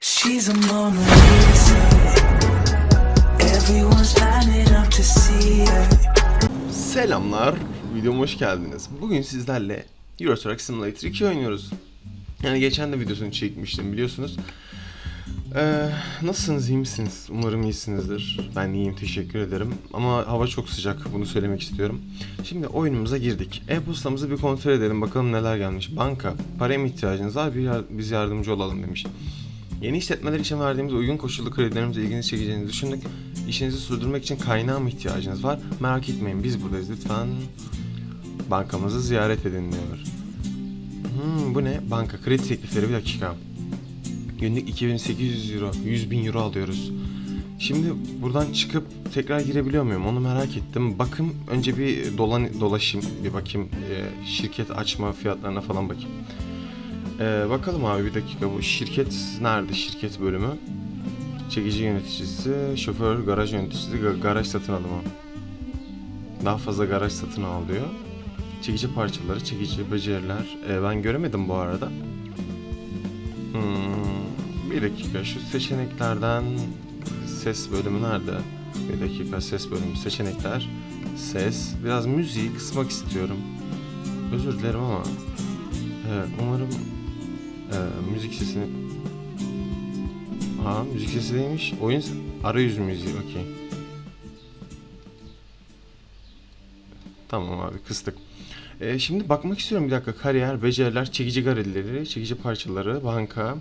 She's a Mona Lisa. Everyone's lining up to see her. Selamlar, videoma hoş geldiniz. Bugün sizlerle Euro Truck Simulator 2 oynuyoruz. Yani geçen de videosunu çekmiştim biliyorsunuz. Ee, nasılsınız, iyi misiniz? Umarım iyisinizdir. Ben iyiyim, teşekkür ederim. Ama hava çok sıcak, bunu söylemek istiyorum. Şimdi oyunumuza girdik. E-postamızı bir kontrol edelim, bakalım neler gelmiş. Banka, paraya mı ihtiyacınız var? Bir yar- biz yardımcı olalım demiş. Yeni işletmeler için verdiğimiz uygun koşullu kredilerimize ilginizi çekeceğini düşündük. İşinizi sürdürmek için kaynağa mı ihtiyacınız var? Merak etmeyin biz buradayız lütfen. Bankamızı ziyaret edin diyor. Hmm, bu ne? Banka kredi teklifleri bir dakika. Günlük 2800 euro, 100 bin euro alıyoruz. Şimdi buradan çıkıp tekrar girebiliyor muyum? Onu merak ettim. Bakım önce bir dolan dolaşayım, bir bakayım e, şirket açma fiyatlarına falan bakayım. Ee, bakalım abi bir dakika bu şirket nerede şirket bölümü? Çekici yöneticisi, şoför, garaj yöneticisi, ga- garaj satın alımı. Daha fazla garaj satın al diyor. Çekici parçaları, çekici beceriler. Ee, ben göremedim bu arada. Hmm, bir dakika şu seçeneklerden ses bölümü nerede? Bir dakika ses bölümü seçenekler. Ses. Biraz müziği kısmak istiyorum. Özür dilerim ama Evet, umarım e, müzik sesini... Aa, müzik sesi değilmiş. Oyun arayüz müziği, okey. Tamam abi, kıstık. E, şimdi bakmak istiyorum bir dakika. Kariyer, beceriler, çekici garileri, çekici parçaları, banka,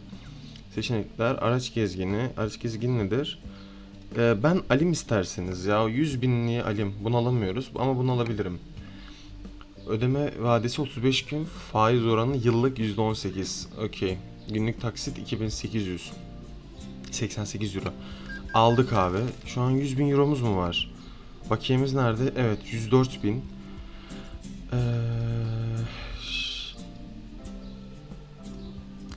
seçenekler, araç gezgini. Araç gezgini nedir? E, ben alim isterseniz ya. 100 binliği alim. Bunu alamıyoruz ama bunu alabilirim. Ödeme vadesi 35 gün, faiz oranı yıllık %18. Okey. Günlük taksit 2800. 88 euro. Aldık abi. Şu an 100 bin euromuz mu var? Bakiyemiz nerede? Evet 104 bin. Ee,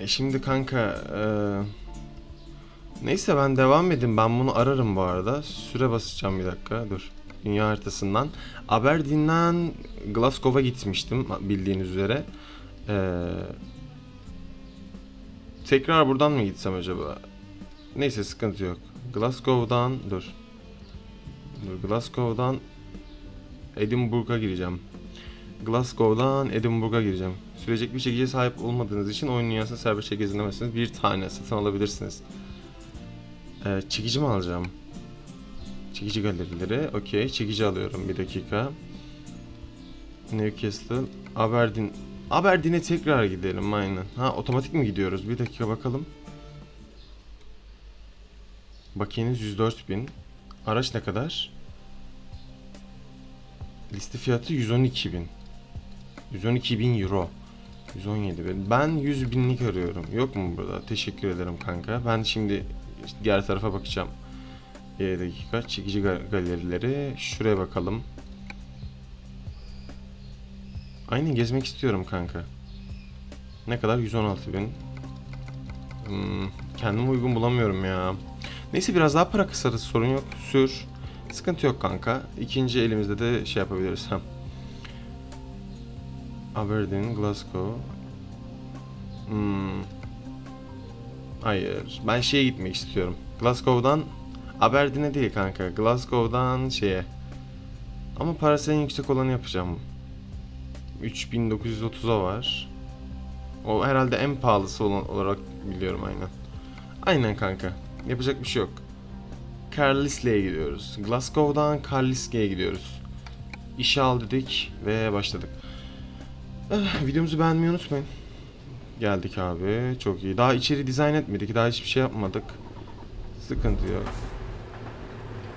e şimdi kanka ee, neyse ben devam edeyim. Ben bunu ararım bu arada. Süre basacağım bir dakika. Dur. Dünya haritasından. Aberdeen'den Glasgow'a gitmiştim bildiğiniz üzere. Ee, tekrar buradan mı gitsem acaba? Neyse sıkıntı yok. Glasgow'dan dur. Dur Glasgow'dan Edinburgh'a gireceğim. Glasgow'dan Edinburgh'a gireceğim. Sürecek bir çekice sahip olmadığınız için oyun dünyasını serbestçe gezinemezsiniz. Bir tane satın alabilirsiniz. Ee, çekici mi alacağım? Çekici galerileri. Okey. Çekici alıyorum. Bir dakika. Newcastle. Aberdeen. Aberdeen'e tekrar gidelim aynen. Ha otomatik mi gidiyoruz? Bir dakika bakalım. Bakiyeniz 104 bin. Araç ne kadar? Liste fiyatı 112 bin. 112 bin euro. 117 bin. Ben 100 binlik arıyorum. Yok mu burada? Teşekkür ederim kanka. Ben şimdi diğer tarafa bakacağım. Bir dakika. Çekici ga- galerileri. Şuraya bakalım. Aynen gezmek istiyorum kanka. Ne kadar? 116 bin. Hmm, kendime uygun bulamıyorum ya. Neyse biraz daha para kısarız sorun yok. Sür. Sıkıntı yok kanka. İkinci elimizde de şey yapabiliriz. Aberdeen, Glasgow. Hmm. Hayır. Ben şeye gitmek istiyorum. Glasgow'dan Aberdeen'e değil kanka. Glasgow'dan şeye. Ama parası en yüksek olanı yapacağım. 3930'a var. O herhalde en pahalısı olan olarak biliyorum aynen. Aynen kanka. Yapacak bir şey yok. Carlisle'ye gidiyoruz. Glasgow'dan Carlisle'ye gidiyoruz. İşe al dedik ve başladık. Eh, videomuzu beğenmeyi unutmayın. Geldik abi. Çok iyi. Daha içeri dizayn etmedik. Daha hiçbir şey yapmadık. Sıkıntı yok.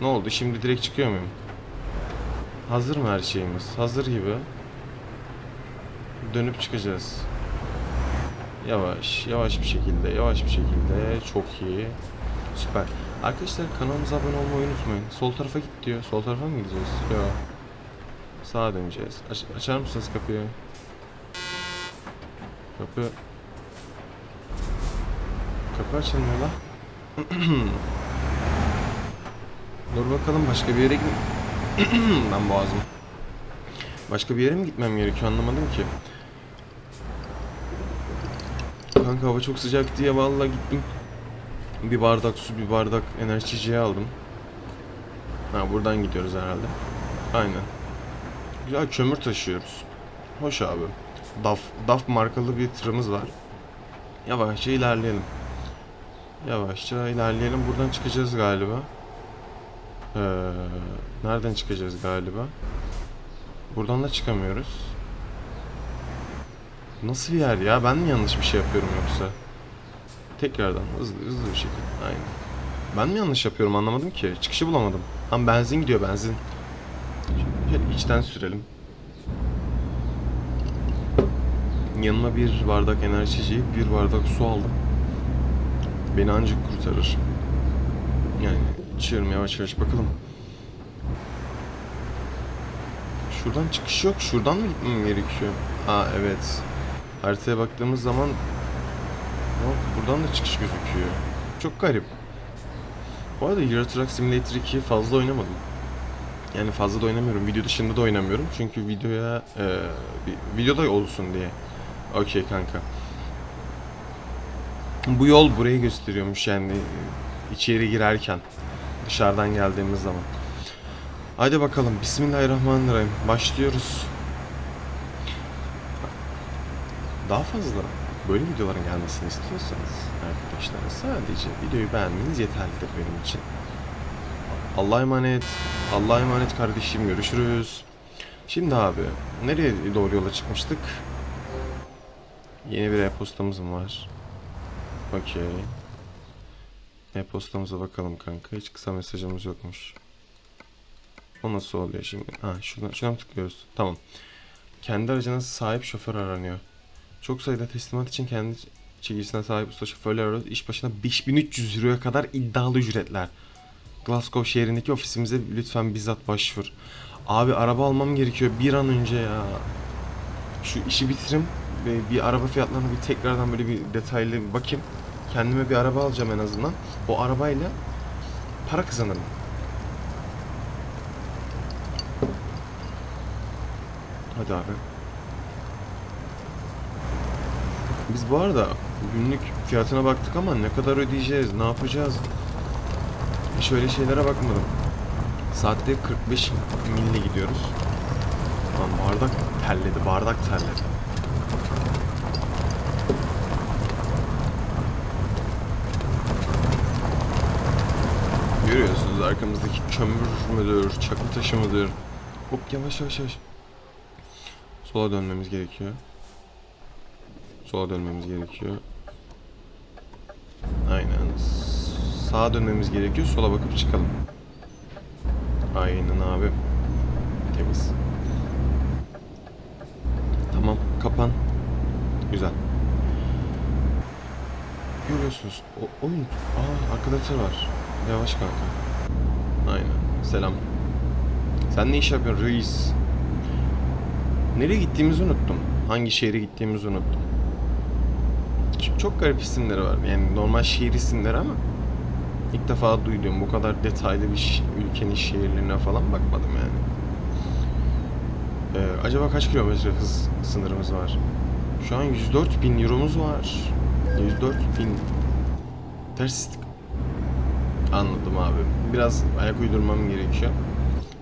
Ne oldu? Şimdi direkt çıkıyor muyum? Hazır mı her şeyimiz? Hazır gibi. Dönüp çıkacağız. Yavaş, yavaş bir şekilde, yavaş bir şekilde. Çok iyi. Süper. Arkadaşlar kanalımıza abone olmayı unutmayın. Sol tarafa git diyor. Sol tarafa mı gideceğiz? Yok. Sağa döneceğiz. Aç- açar mısınız kapıyı? Kapı... Kapı açılmıyor lan. Dur bakalım başka bir yere git... ben boğazım. Başka bir yere mi gitmem gerekiyor anlamadım ki. kanka hava çok sıcak diye vallahi gittim. Bir bardak su, bir bardak enerji içeceği aldım. Ha buradan gidiyoruz herhalde. Aynen. Güzel kömür taşıyoruz. Hoş abi. DAF, DAF markalı bir tırımız var. Yavaşça ilerleyelim. Yavaşça ilerleyelim. Buradan çıkacağız galiba. Ee, nereden çıkacağız galiba? Buradan da çıkamıyoruz. Nasıl bir yer ya? Ben mi yanlış bir şey yapıyorum yoksa? Tekrardan hızlı hızlı bir şekilde. Aynen. Ben mi yanlış yapıyorum anlamadım ki. Çıkışı bulamadım. Tam benzin gidiyor benzin. Şöyle içten sürelim. Yanıma bir bardak enerji içeceği, bir bardak su aldım. Beni ancak kurtarır. Yani içiyorum yavaş yavaş bakalım. Şuradan çıkış yok. Şuradan mı gitmem gerekiyor? Aa evet. Haritaya baktığımız zaman Yok, buradan da çıkış gözüküyor. Çok garip. Bu arada Euro Truck Simulator 2'yi fazla oynamadım. Yani fazla da oynamıyorum. Video dışında da oynamıyorum. Çünkü videoya e, bir, videoda olsun diye. Okey kanka. Bu yol burayı gösteriyormuş yani e, içeri girerken. Dışarıdan geldiğimiz zaman. Hadi bakalım. Bismillahirrahmanirrahim. Başlıyoruz. Daha fazla böyle videoların gelmesini istiyorsanız arkadaşlar sadece videoyu beğenmeniz yeterlidir benim için. Allah'a emanet. Allah'a emanet kardeşim. Görüşürüz. Şimdi abi nereye doğru yola çıkmıştık? Yeni bir e-postamız mı var? Okey. E-postamıza bakalım kanka. Hiç kısa mesajımız yokmuş. O nasıl oluyor şimdi? Ha şuradan, mı tıklıyoruz? Tamam. Kendi aracına sahip şoför aranıyor. Çok sayıda teslimat için kendi çekicisine sahip usta şoförler arıyoruz. İş başına 5300 euroya kadar iddialı ücretler. Glasgow şehrindeki ofisimize lütfen bizzat başvur. Abi araba almam gerekiyor bir an önce ya. Şu işi bitireyim ve bir araba fiyatlarına bir tekrardan böyle bir detaylı bir bakayım. Kendime bir araba alacağım en azından. O arabayla para kazanırım. Hadi abi. Biz bu arada günlük fiyatına baktık ama ne kadar ödeyeceğiz, ne yapacağız? Hiç öyle şeylere bakmadım. Saatte 45 mille gidiyoruz. Lan bardak terledi, bardak terledi. Görüyorsunuz arkamızdaki kömür müdür, çakıl taşı mıdır? Hop yavaş yavaş yavaş. Sola dönmemiz gerekiyor. Sola dönmemiz gerekiyor. Aynen. Sağa dönmemiz gerekiyor. Sola bakıp çıkalım. Aynen abi. Temiz. Tamam. Kapan. Güzel. Görüyorsunuz. O oyun. Aa arkadaşlar var. Yavaş kanka. Selam. Sen ne iş yapıyorsun reis? Nereye gittiğimizi unuttum. Hangi şehre gittiğimizi unuttum. Ç- Çok garip isimleri var. Yani normal şehir isimleri ama ilk defa duyduğum bu kadar detaylı bir ülkenin şehirlerine falan bakmadım yani. Ee, acaba kaç kilometre hız sınırımız var? Şu an 104 bin euromuz var. 104 bin. Ters Anladım abi. Biraz ayak uydurmam gerekiyor.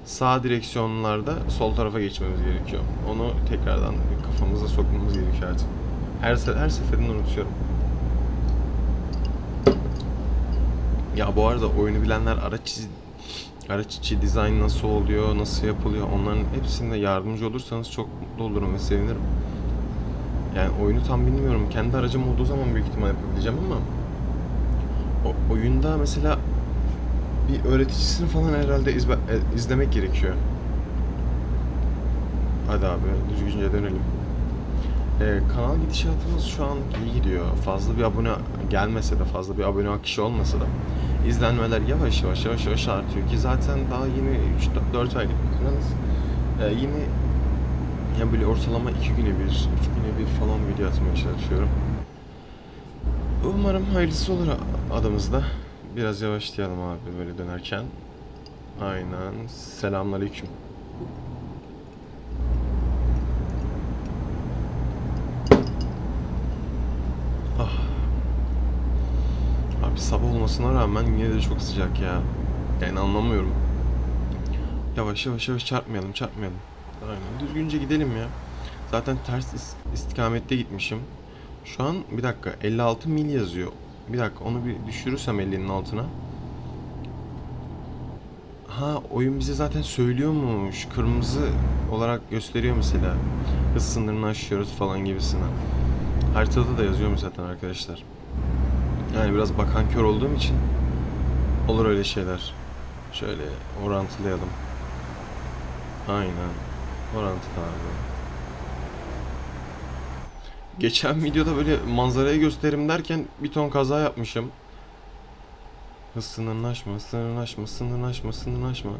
Sağ direksiyonlarda sol tarafa geçmemiz gerekiyor. Onu tekrardan kafamıza sokmamız gerekiyor artık. Her, se- her seferinde unutuyorum. Ya bu arada oyunu bilenler araç içi, araç içi dizayn nasıl oluyor, nasıl yapılıyor onların hepsinde yardımcı olursanız çok mutlu olurum ve sevinirim. Yani oyunu tam bilmiyorum. Kendi aracım olduğu zaman büyük ihtimal yapabileceğim ama o, oyunda mesela bir öğreticisini falan herhalde izbe, e, izlemek gerekiyor. Hadi abi düzgünce dönelim. Ee, kanal gidişatımız şu an iyi gidiyor. Fazla bir abone gelmese de fazla bir abone akışı olmasa da izlenmeler yavaş yavaş yavaş yavaş artıyor ki zaten daha yeni 3-4 aylık bir kanalız. Ee, yine yani böyle ortalama 2 güne bir, 3 güne bir falan video atmaya çalışıyorum. Umarım hayırlısı olur adamızda. Biraz yavaşlayalım abi böyle dönerken. Aynen. Selamünaleyküm. Ah. Abi sabah olmasına rağmen yine de çok sıcak ya. Yani anlamıyorum. Yavaş yavaş yavaş çarpmayalım çarpmayalım. Aynen düzgünce gidelim ya. Zaten ters is- istikamette gitmişim. Şu an bir dakika 56 mil yazıyor. Bir dakika onu bir düşürürsem 50'nin altına. Ha oyun bize zaten söylüyormuş. Kırmızı olarak gösteriyor mesela. Hız sınırını aşıyoruz falan gibisine. Haritada da yazıyor mu zaten arkadaşlar. Yani biraz bakan kör olduğum için olur öyle şeyler. Şöyle orantılayalım. Aynen. Orantılı abi. Geçen videoda böyle manzarayı gösterim derken bir ton kaza yapmışım. Hız sınırını aşma, sınırını aşma, sınırını aşma, sınırını aşma.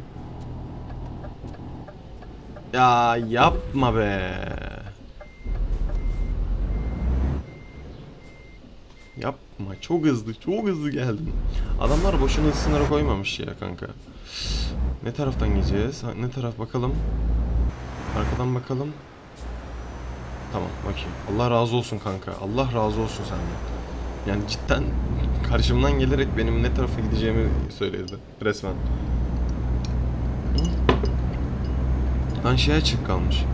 Ya yapma be. Yapma. Çok hızlı, çok hızlı geldim. Adamlar boşuna hız sınırı koymamış ya kanka. Ne taraftan gideceğiz? Ne taraf bakalım. Arkadan bakalım. Tamam, okey. Allah razı olsun kanka. Allah razı olsun senden. Yani cidden karşımdan gelerek benim ne tarafa gideceğimi söyledi resmen. Hı? Lan şey açık kalmış.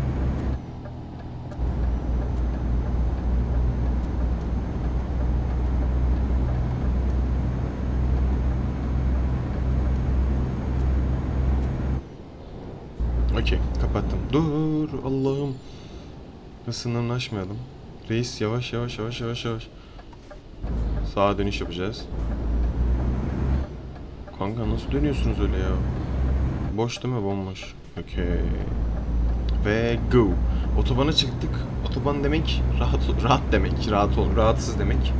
Okey, kapattım. Dur Allah'ım. Hız sınırını aşmayalım. Reis yavaş yavaş yavaş yavaş yavaş. Sağa dönüş yapacağız. Kanka nasıl dönüyorsunuz öyle ya? Boş değil mi? Bomboş. Okey. Ve go. Otobana çıktık. Otoban demek rahat rahat demek. Rahat ol, rahatsız demek.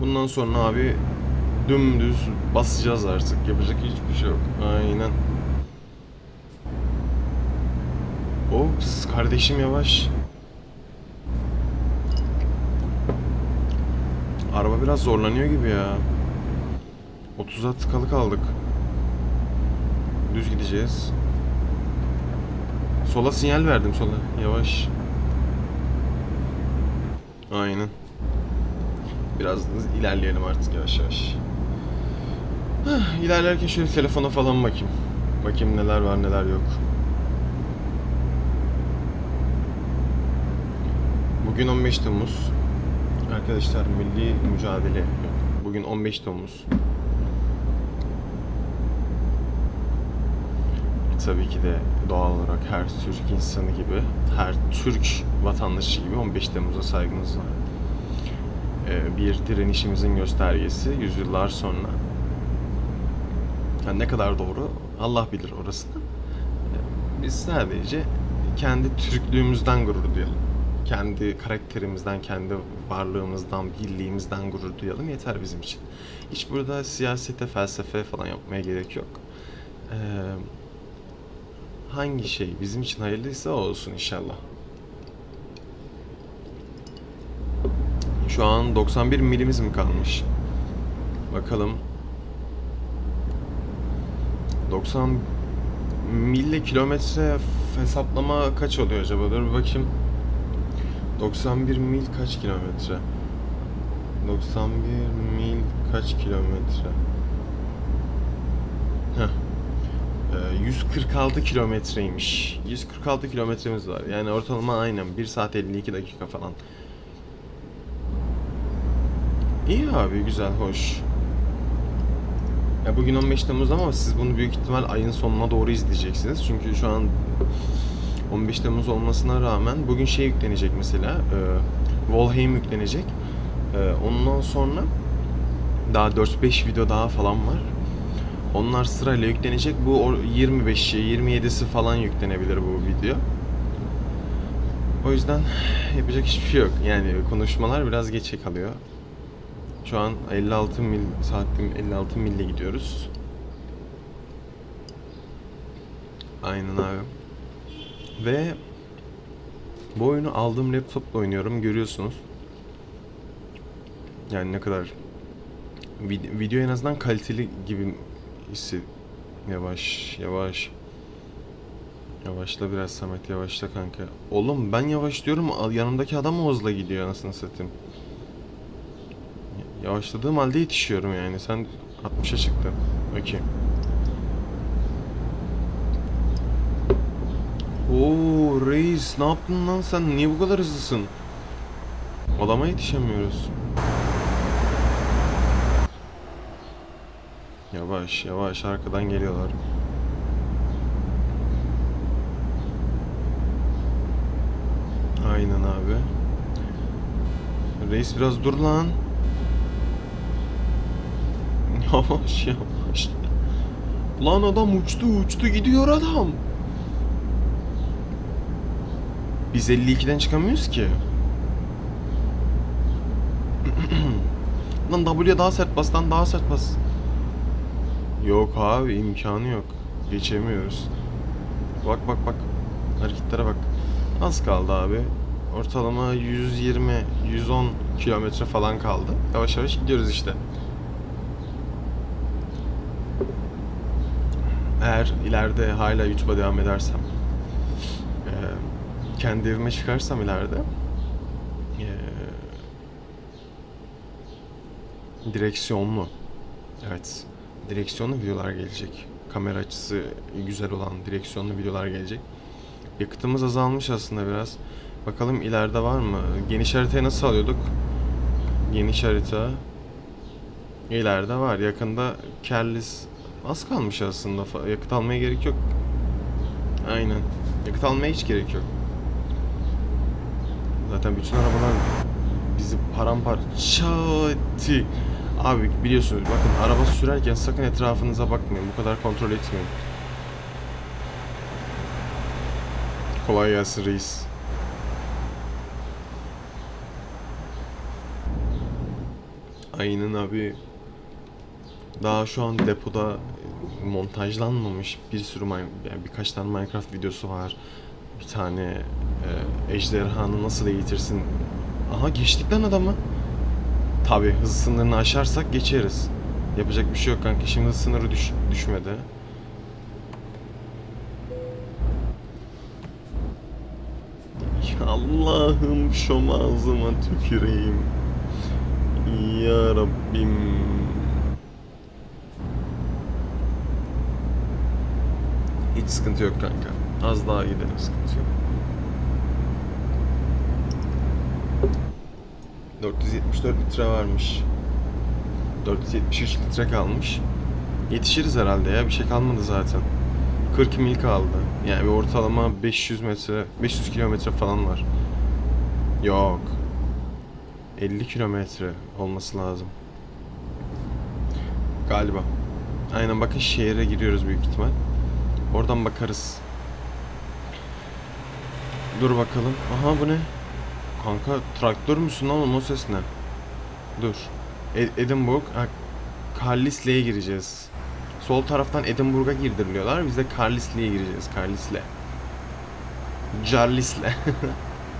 Bundan sonra abi dümdüz basacağız artık. Yapacak hiçbir şey yok. Aynen. Ops kardeşim yavaş. Araba biraz zorlanıyor gibi ya. 30'a tıkalı kaldık. Düz gideceğiz. Sola sinyal verdim sola. Yavaş. Aynen. Biraz ilerleyelim artık yavaş yavaş. Hah, İlerlerken şöyle telefona falan bakayım. Bakayım neler var neler yok. Bugün 15 Temmuz. Arkadaşlar milli mücadele. Bugün 15 Temmuz. E, tabii ki de doğal olarak her Türk insanı gibi, her Türk vatandaşı gibi 15 Temmuz'a saygımız var. E, bir direnişimizin göstergesi yüzyıllar sonra. Yani ne kadar doğru Allah bilir orasını. E, Biz sadece kendi Türklüğümüzden gurur duyalım kendi karakterimizden, kendi varlığımızdan, birliğimizden gurur duyalım yeter bizim için. Hiç burada siyasete, felsefe falan yapmaya gerek yok. Ee, hangi şey bizim için hayırlıysa o olsun inşallah. Şu an 91 milimiz mi kalmış? Bakalım. 90 mille kilometre hesaplama kaç oluyor acaba? Dur bakayım. 91 mil kaç kilometre? 91 mil kaç kilometre? Heh. Ee, 146 kilometreymiş. 146 kilometremiz var. Yani ortalama aynen 1 saat 52 dakika falan. İyi abi güzel hoş. Ya bugün 15 Temmuz ama siz bunu büyük ihtimal ayın sonuna doğru izleyeceksiniz. Çünkü şu an 15 Temmuz olmasına rağmen bugün şey yüklenecek mesela. E, Valheim yüklenecek. E, ondan sonra daha 4-5 video daha falan var. Onlar sırayla yüklenecek. Bu or- 25'i, 27'si falan yüklenebilir bu video. O yüzden yapacak hiçbir şey yok. Yani konuşmalar biraz geçe kalıyor. Şu an 56 mil saatim 56 mille gidiyoruz. Aynen abi. Ve bu oyunu aldığım laptopla oynuyorum görüyorsunuz. Yani ne kadar vid- video en azından kaliteli gibi hissi yavaş yavaş Yavaşla biraz Samet yavaşla kanka. Oğlum ben yavaş diyorum al- yanımdaki adam o hızla gidiyor anasını satayım. Yavaşladığım halde yetişiyorum yani. Sen 60'a çıktın. Okey. Oo reis ne yaptın lan sen? Niye bu kadar hızlısın? Adama yetişemiyoruz. Yavaş yavaş arkadan geliyorlar. Aynen abi. Reis biraz dur lan. Yavaş yavaş. Lan adam uçtu uçtu gidiyor adam. Biz 52'den çıkamıyoruz ki. lan W'ye daha sert bas lan daha sert bas. Yok abi imkanı yok. Geçemiyoruz. Bak bak bak. Hareketlere bak. Az kaldı abi. Ortalama 120 110 kilometre falan kaldı. Yavaş yavaş gidiyoruz işte. Eğer ileride hala YouTube'a devam edersem kendi evime çıkarsam ileride eee, direksiyonlu evet direksiyonlu videolar gelecek. Kamera açısı güzel olan direksiyonlu videolar gelecek. Yakıtımız azalmış aslında biraz. Bakalım ileride var mı? Geniş haritayı nasıl alıyorduk? Geniş harita. İleride var. Yakında Kerlis az kalmış aslında. Yakıt almaya gerek yok. Aynen. Yakıt almaya hiç gerek yok. Zaten bütün arabalar bizi paramparça etti. Abi biliyorsunuz bakın araba sürerken sakın etrafınıza bakmayın. Bu kadar kontrol etmeyin. Kolay gelsin reis. Aynen abi. Daha şu an depoda montajlanmamış bir sürü yani birkaç tane Minecraft videosu var. Bir tane e, ejderhanı nasıl eğitirsin. Aha geçtik lan adamı. Tabi hız sınırını aşarsak geçeriz. Yapacak bir şey yok kanka. Şimdi hız sınırı düş düşmedi. Allah'ım şu ağzıma tüküreyim. Ya Rabbim. Hiç sıkıntı yok kanka. Az daha gidelim sıkıntı yok. 474 litre varmış. 473 litre kalmış. Yetişiriz herhalde ya. Bir şey kalmadı zaten. 40 mil kaldı. Yani bir ortalama 500 metre, 500 kilometre falan var. Yok. 50 kilometre olması lazım. Galiba. Aynen bakın şehre giriyoruz büyük ihtimal. Oradan bakarız. Dur bakalım. Aha bu ne? Kanka traktör müsün oğlum o ses ne? Dur. E- Edinburgh. Ha, Carlisle'ye gireceğiz. Sol taraftan Edinburgh'a girdiriliyorlar. Biz de Carlisle'ye gireceğiz. Carlisle. Carlisle.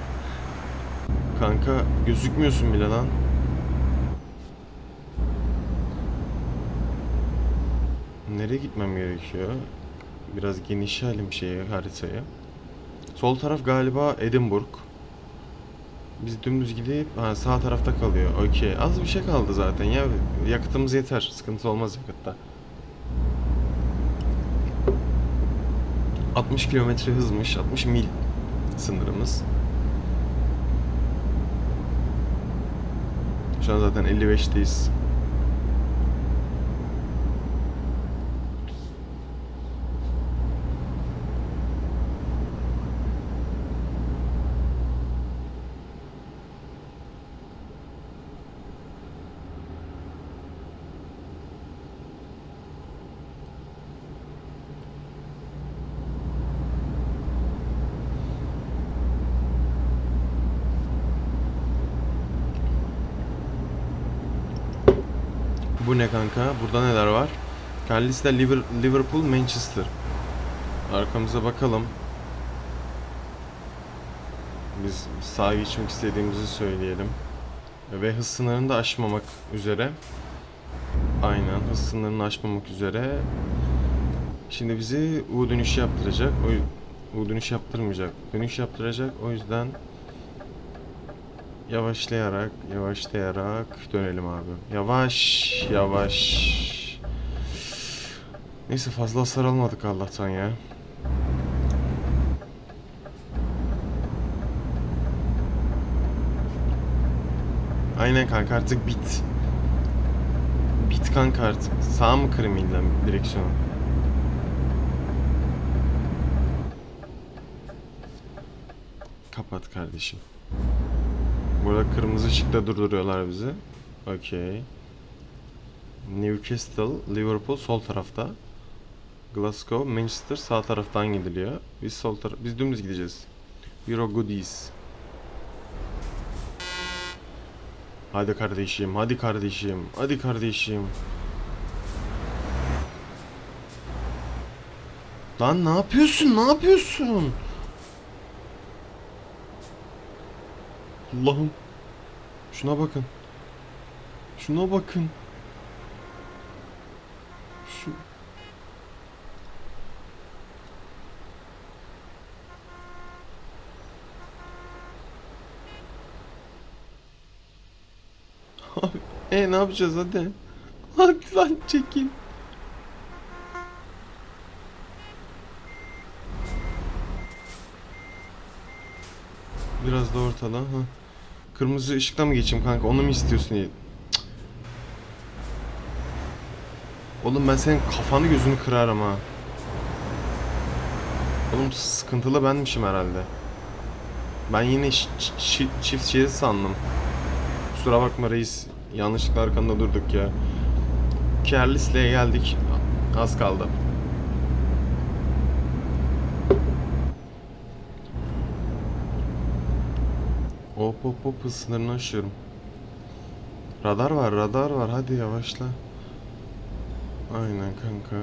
Kanka gözükmüyorsun bile lan. Nereye gitmem gerekiyor? Biraz genişleyelim şeyi haritayı. Sol taraf galiba Edinburgh. Biz dümdüz gidip ha, sağ tarafta kalıyor. Okey. Az bir şey kaldı zaten ya. Yakıtımız yeter. Sıkıntı olmaz yakıtta. 60 kilometre hızmış. 60 mil sınırımız. Şu an zaten 55'teyiz. Bu ne kanka? Burada neler var? Liver- Liverpool Manchester. Arkamıza bakalım. Biz sağa geçmek istediğimizi söyleyelim. Ve hız sınırını da aşmamak üzere. Aynen hız sınırını aşmamak üzere. Şimdi bizi U dönüşü yaptıracak. U dönüş yaptırmayacak. Dönüş yaptıracak. O yüzden Yavaşlayarak, yavaşlayarak dönelim abi. Yavaş, yavaş. Neyse fazla hasar Allah'tan ya. Aynen kanka artık bit. Bit kanka artık. Sağ mı kırayım illa direksiyonu? Kapat kardeşim. Burada kırmızı ışıkta durduruyorlar bizi. Okey. Newcastle, Liverpool sol tarafta. Glasgow, Manchester sağ taraftan gidiliyor. Biz sol taraf biz dümdüz gideceğiz. Euro Goodies. Hadi kardeşim, hadi kardeşim, hadi kardeşim. Lan ne yapıyorsun? Ne yapıyorsun? Allah'ım. Şuna bakın. Şuna bakın. Şu Abi, e ne yapacağız hadi. Hadi lan çekin. Biraz da ortada. Ha. Kırmızı ışıkta mı geçeyim kanka? Onu mu istiyorsun? Cık. Oğlum ben senin kafanı gözünü kırarım ha. Oğlum sıkıntılı benmişim herhalde. Ben yine çift şerit sandım. Kusura bakma reis. Yanlışlıkla arkanda durduk ya. Kerlisle'ye geldik. Az kaldı. Hop hop hop hız sınırını aşıyorum. Radar var radar var hadi yavaşla. Aynen kanka.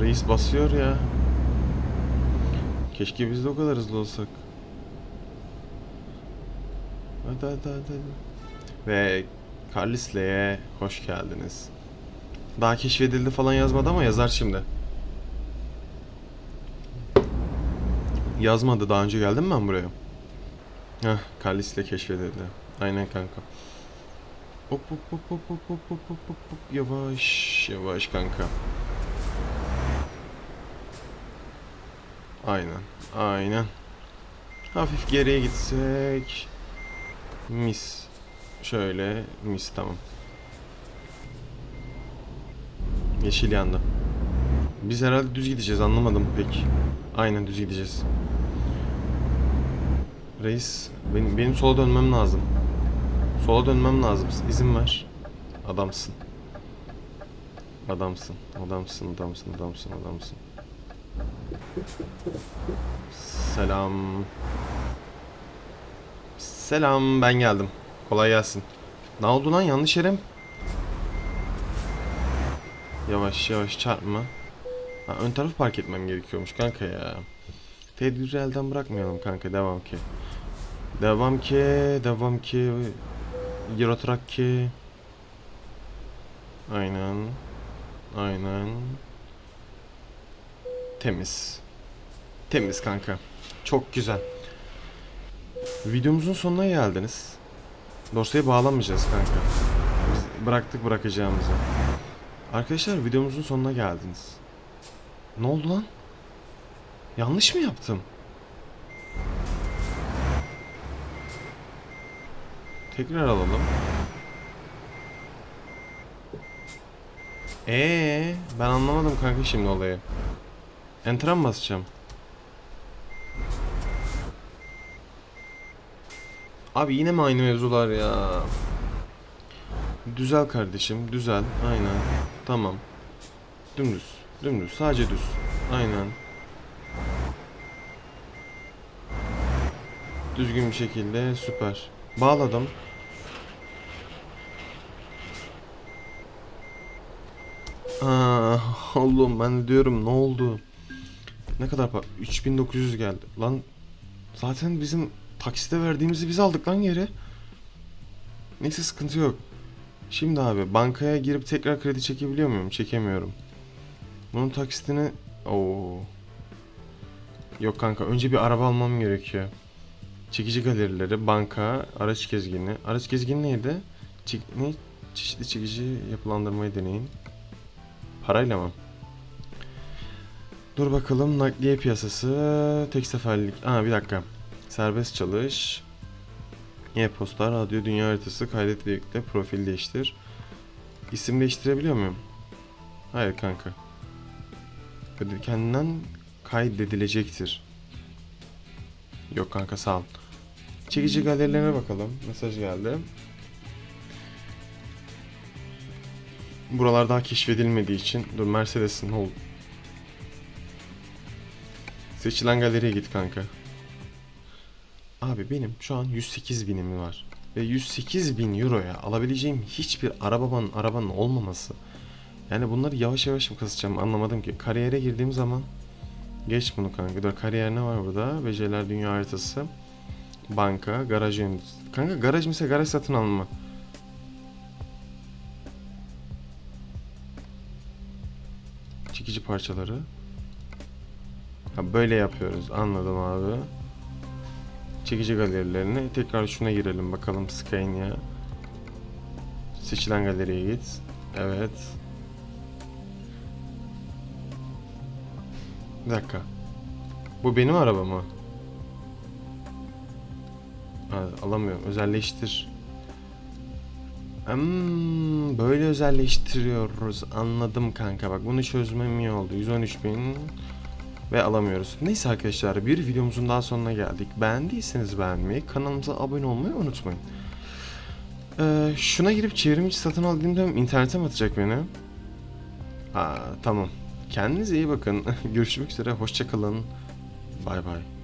Reis basıyor ya. Keşke biz de o kadar hızlı olsak. Hadi hadi hadi. hadi. Ve Carlisle'ye hoş geldiniz. Daha keşfedildi falan yazmadı ama yazar şimdi. Yazmadı daha önce geldim ben buraya? Heh, Carlisle keşfedildi. Aynen kanka. Hop hop hop hop hop hop hop hop hop hop yavaş yavaş kanka. Aynen aynen. Hafif geriye gitsek. Mis. Şöyle mis tamam. Yeşil yandı. Biz herhalde düz gideceğiz anlamadım pek. Aynen düz gideceğiz. Reis benim, benim sola dönmem lazım. Sola dönmem lazım. İzin ver. Adamsın. Adamsın. Adamsın, adamsın, adamsın, adamsın. Selam. Selam, ben geldim. Kolay gelsin. Ne oldu lan? Yanlış yere? Yavaş yavaş çarpma. Ha, ön tarafı park etmem gerekiyormuş kanka ya. Tedbiri elden bırakmayalım kanka. Devam ki. Devam ki. Devam ki. Euro Truck ki. Aynen. Aynen. Temiz. Temiz kanka. Çok güzel. Videomuzun sonuna geldiniz. Dorsaya bağlamayacağız kanka. Biz bıraktık bırakacağımızı. Arkadaşlar videomuzun sonuna geldiniz. Ne oldu lan? Yanlış mı yaptım? Tekrar alalım. Ee, ben anlamadım kanka şimdi olayı. Enter'a basacağım? Abi yine mi aynı mevzular ya? Düzel kardeşim, düzel. Aynen. Tamam. Dümdüz. Dümdüz. Sadece düz. Aynen. Düzgün bir şekilde. Süper. Bağladım. Aa, oğlum ben diyorum ne oldu? Ne kadar para? 3900 geldi. Lan zaten bizim taksite verdiğimizi biz aldık lan geri. Neyse sıkıntı yok. Şimdi abi bankaya girip tekrar kredi çekebiliyor muyum? Çekemiyorum. Bunun taksitini... Oo. Yok kanka önce bir araba almam gerekiyor. Çekici galerileri, banka, araç gezgini. Araç gezgini neydi? Çek- ne? Çeşitli çekici yapılandırmayı deneyin. Parayla mı? Dur bakalım nakliye piyasası tek seferlik. Aa bir dakika. Serbest çalış. E-posta, radyo, dünya haritası, kaydet yükle, profil değiştir. İsim değiştirebiliyor muyum? Hayır kanka. Kendinden kaydedilecektir. Yok kanka sağ ol. Çekici galerilerine bakalım. Mesaj geldi. Buralar daha keşfedilmediği için dur Mercedes'in ol. Seçilen galeriye git kanka. Abi benim şu an 108 binim var. Ve 108 bin euroya alabileceğim hiçbir arabanın arabanın olmaması. Yani bunları yavaş yavaş mı kasacağım anlamadım ki. Kariyere girdiğim zaman geç bunu kanka. Dur kariyer ne var burada? Beceriler dünya haritası. Banka, garaj yönet. Kanka garaj mesela garaj satın alma. Çekici parçaları. Ha böyle yapıyoruz. Anladım abi. Çekici galerilerine tekrar şuna girelim bakalım Scania. Seçilen galeriye git. Evet. Bir dakika. Bu benim araba mı? Ha, alamıyorum. Özelleştir. Hmm, böyle özelleştiriyoruz. Anladım kanka. Bak bunu çözmem iyi oldu. 113 bin ve alamıyoruz. Neyse arkadaşlar bir videomuzun daha sonuna geldik. Beğendiyseniz beğenmeyi, kanalımıza abone olmayı unutmayın. Ee, şuna girip çevrimiçi satın aldığımda internete mi atacak beni? Aa, tamam. Kendinize iyi bakın. Görüşmek üzere. Hoşçakalın. Bay bay.